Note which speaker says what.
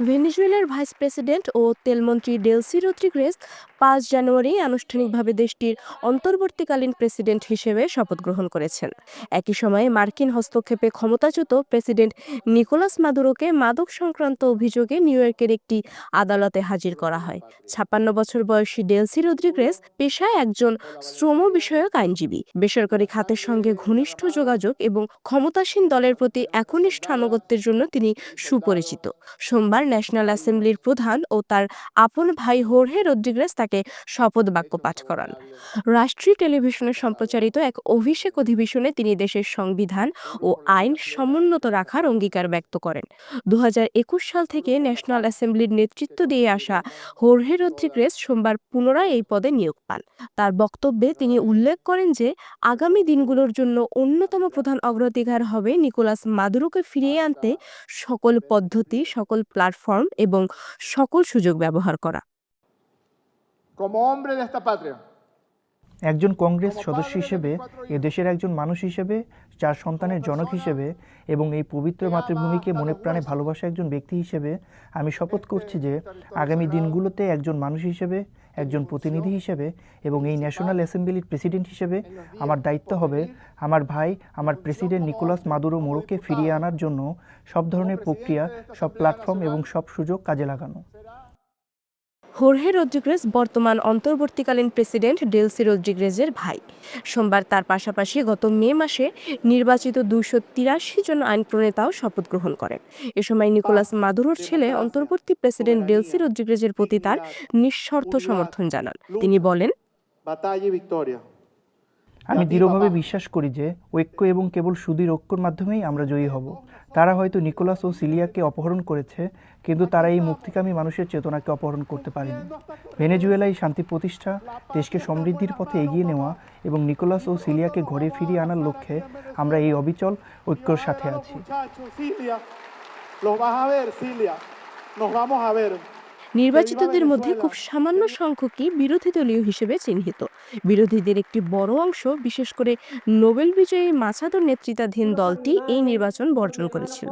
Speaker 1: ভেনেজুয়েলার vice president ও তেলমন্ত্রী ডেলসি রদ্রিগ্রেস পাঁচ জানুয়ারি আনুষ্ঠানিকভাবে দেশটির অন্তর্বর্তীকালীন প্রেসিডেন্ট হিসেবে শপথ গ্রহণ করেছেন। একই সময়ে মার্কিন হস্তক্ষেপে ক্ষমতাচ্যুত প্রেসিডেন্ট নিকোলাস মাদুরোকে মাদক সংক্রান্ত অভিযোগে নিউ ইয়র্কের একটি আদালতে হাজির করা হয়। ছাপ্পান্ন বছর বয়সী ডেলসি রদ্রিগ্রেস পেশায় একজন শ্রম বিষয়ক আইনজীবী। বেসরকারি খাতের সঙ্গে ঘনিষ্ঠ যোগাযোগ এবং ক্ষমতাসীন দলের প্রতি একনিষ্ঠ আনুগত্যের জন্য তিনি সুপরিচিত। সোমবার ন্যাশনাল অ্যাসেম্বলির প্রধান ও তার আপন ভাই হোর্হে রদ্রিগ্রেস তাকে শপথ বাক্য পাঠ করান। রাষ্ট্রীয় টেলিভিশনে সম্প্রচারিত এক অভিষেক অধিবেশনে তিনি দেশের সংবিধান ও আইন সমুন্নত রাখার অঙ্গীকার ব্যক্ত করেন। দু সাল থেকে ন্যাশনাল অ্যাসেম্বলির নেতৃত্ব দিয়ে আসা হোর্হে রদ্রিগ্রেস সোমবার পুনরায় এই পদে নিয়োগ পান। তার বক্তব্যে তিনি উল্লেখ করেন যে, আগামী দিনগুলোর জন্য অন্যতম প্রধান অগ্রাধিকার হবে নিকোলাস মাদুরোকে ফিরিয়ে আনতে সকল পদ্ধতি, সকল প্ল্যাটফর্ম প্ল্যাটফর্ম এবং সকল সুযোগ ব্যবহার করা।
Speaker 2: Como hombre
Speaker 3: একজন কংগ্রেস সদস্য হিসেবে, এ দেশের একজন মানুষ হিসেবে, চার সন্তানের জনক হিসেবে এবং এই পবিত্র মাতৃভূমিকে মনে প্রাণে ভালোবাসা একজন ব্যক্তি হিসেবে, আমি শপথ করছি যে আগামী দিনগুলোতে একজন মানুষ হিসেবে, একজন প্রতিনিধি হিসেবে এবং এই ন্যাশনাল অ্যাসেম্বলির প্রেসিডেন্ট হিসেবে আমার দায়িত্ব হবে আমার ভাই, আমার প্রেসিডেন্ট নিকোলাস মাদুরো মোড়োকে ফিরিয়ে আনার জন্য সব ধরনের প্রক্রিয়া, সব প্ল্যাটফর্ম এবং সব সুযোগ কাজে লাগানো।
Speaker 1: হোর্হে রদ্রিগ্রেস বর্তমান অন্তর্বর্তীকালীন প্রেসিডেন্ট ডেলসি রদ্রিগ্রেজের ভাই। সোমবার তার পাশাপাশি গত মে মাসে নির্বাচিত দুশো তিরাশি জন আইন প্রণেতাও শপথ গ্রহণ করেন। এ সময় নিকোলাস মাদুরোর ছেলে অন্তর্বর্তী প্রেসিডেন্ট ডেলসি রদ্রিগ্রেজের প্রতি তার নিঃশর্ত সমর্থন জানান। তিনি বলেন.
Speaker 3: আমি দৃঢ়ভাবে বিশ্বাস করি যে ঐক্য এবং কেবল সুদীর ঐক্যর মাধ্যমেই আমরা জয়ী হব। তারা হয়তো নিকোলাস ও সিলিয়াকে অপহরণ করেছে কিন্তু তারা এই মুক্তিকামী মানুষের চেতনাকে অপহরণ করতে পারেনি। ভেনেজুয়েলায় শান্তি প্রতিষ্ঠা দেশকে সমৃদ্ধির পথে এগিয়ে নেওয়া এবং নিকোলাস ও সিলিয়াকে ঘরে ফিরিয়ে আনার লক্ষ্যে আমরা এই অবিচল ঐক্যর সাথে আছি।
Speaker 1: নির্বাচিতদের মধ্যে খুব সামান্য সংখ্যকই বিরোধী দলীয় হিসেবে চিহ্নিত। বিরোধীদের একটি বড় অংশ বিশেষ করে নোবেল বিজয়ী মাসাদোর নেতৃত্বাধীন দলটি এই নির্বাচন বর্জন করেছিল।